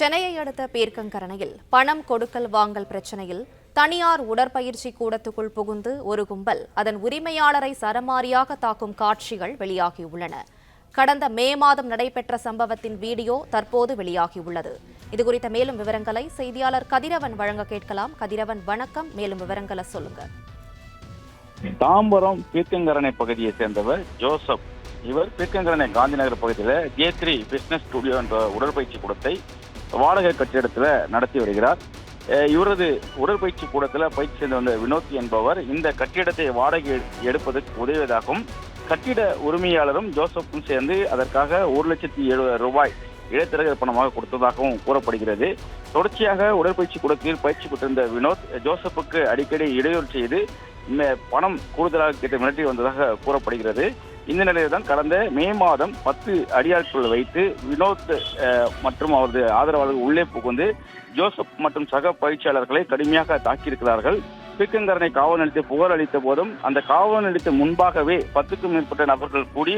சென்னையை அடுத்த பேர்க்கங்கரணையில் பணம் கொடுக்கல் வாங்கல் பிரச்சனையில் தனியார் உடற்பயிற்சி கூடத்துக்குள் புகுந்து ஒரு கும்பல் அதன் உரிமையாளரை சரமாரியாக தாக்கும் காட்சிகள் வெளியாகியுள்ளன. கடந்த மே மாதம் நடைபெற்ற சம்பவத்தின் வீடியோ தற்போது வெளியாகியுள்ளது. இதுகுறித்த மேலும் விவரங்களை செய்தியாளர் கதிரவன் வழங்க கேட்கலாம். கதிரவன் வணக்கம். மேலும் விவரங்களை சொல்லுங்க. தாம்பரம் பீர்க்கங்கரணை பகுதியை சேர்ந்தவர் ஜோசப். இவர் பீர்க்கங்கரணை காந்திநகர் பகுதியில் ஜே த்ரீ பிசினஸ் ஸ்டுடியோ என்ற உடற்பயிற்சி கூடத்தை வாடகை கட்டிடத்துல நடத்தி வருகிறார். இவரது உடற்பயிற்சி கூடத்துல பயிற்சி செய்து வந்த வினோத் என்பவர் இந்த கட்டிடத்தை வாடகை எடுப்பதற்கு உதவியதாகவும் கட்டிட உரிமையாளரும் ஜோசப்பும் சேர்ந்து அதற்காக ஒரு லட்சத்தி எழுபது ரூபாய் இடைத்தரகர் பணமாக கொடுத்ததாகவும் கூறப்படுகிறது. தொடர்ச்சியாக உடற்பயிற்சி கூடத்தில் பயிற்சி பெற்றிருந்த வினோத் ஜோசப்புக்கு அடிக்கடி இடையூறு செய்து பணம் கூடுதலாக கேட்டு மிரட்டி வந்ததாக கூறப்படுகிறது. இந்த நிலையில் தான் கடந்த மே மாதம் பத்து அடியாட்கள் வைத்து வினோத் மற்றும் அவரது ஆதரவாளர்கள் உள்ளே புகுந்து ஜோசப் மற்றும் சக பயிற்சியாளர்களை கடுமையாக தாக்கியிருக்கிறார்கள். பிக்கங்கரனை காவல் நிலையத்தை புகார் அளித்த போதும் அந்த காவல் நிலையத்தை முன்பாகவே பத்துக்கும் மேற்பட்ட நபர்கள் கூடி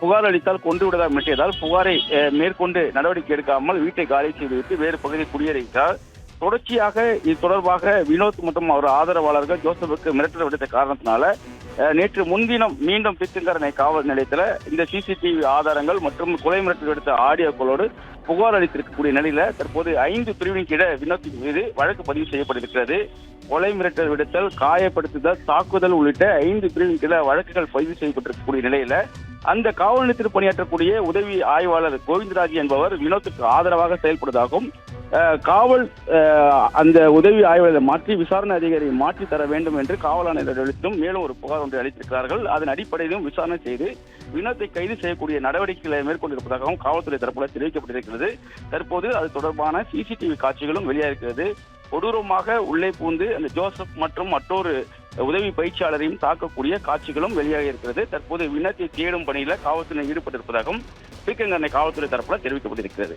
புகார் அளித்தால் கொண்டு விடுதா மிட்டியதால் புகாரை மேற்கொண்டு நடவடிக்கை எடுக்காமல் வீட்டை காலி செய்துவிட்டு வேறு பகுதியில் குடியேறினார் தொடர்ச்சியாக இது தொடர்பாக வினோத் மற்றும் அவர் ஆதரவாளர்கள் ஜோசப்புக்கு மிரட்டல் விடுத்த காரணத்தினால நேற்று முன்தினம் மீண்டும் பித்துங்கரணை காவல் நிலையத்தில் இந்த சிசிடிவி ஆதாரங்கள் மற்றும் கொலை மிரட்டல் விடுத்த ஆடியோக்களோடு புகார் அளித்திருக்கக்கூடிய நிலையில தற்போது ஐந்து பிரிவின் கீழ வினோத் மீது வழக்கு பதிவு செய்யப்பட்டிருக்கிறது. கொலை மிரட்டல் விடுத்தல் காயப்படுத்துதல் தாக்குதல் உள்ளிட்ட ஐந்து பிரிவின் கீழ வழக்குகள் பதிவு செய்யப்பட்டிருக்கக்கூடிய நிலையில அந்த காவல் நிலையத்தில் பணியாற்றக்கூடிய உதவி ஆய்வாளர் கோவிந்தராஜ் என்பவர் வினோத்துக்கு ஆதரவாக செயல்படுவதாகவும் காவல் அந்த உதவி ஆய்வாளரை மாற்றி விசாரணை அதிகாரியை மாற்றி தர வேண்டும் என்று காவல் ஆணையர் அளித்தும் மேலும் ஒரு புகார் ஒன்றை அளித்திருக்கிறார்கள். அதன் அடிப்படையிலும் விசாரணை செய்து வினத்தை கைது செய்யக்கூடிய நடவடிக்கைகளை மேற்கொண்டிருப்பதாகவும் காவல்துறை தரப்புல தெரிவிக்கப்பட்டிருக்கிறது. தற்போது அது தொடர்பான சிசிடிவி காட்சிகளும் வெளியாகிறது கொடூரமாக உள்ளே பூந்து அந்த ஜோசப் மற்றும் மற்றொரு உதவி பயிற்சியாளரையும் தாக்கக்கூடிய காட்சிகளும் வெளியாகி இருக்கிறது தற்போது வினத்தை தேடும் பணியில காவல்துறை ஈடுபட்டிருப்பதாகவும் பீக்கங்கண்ணை காவல்துறை தரப்புல தெரிவிக்கப்பட்டிருக்கிறது.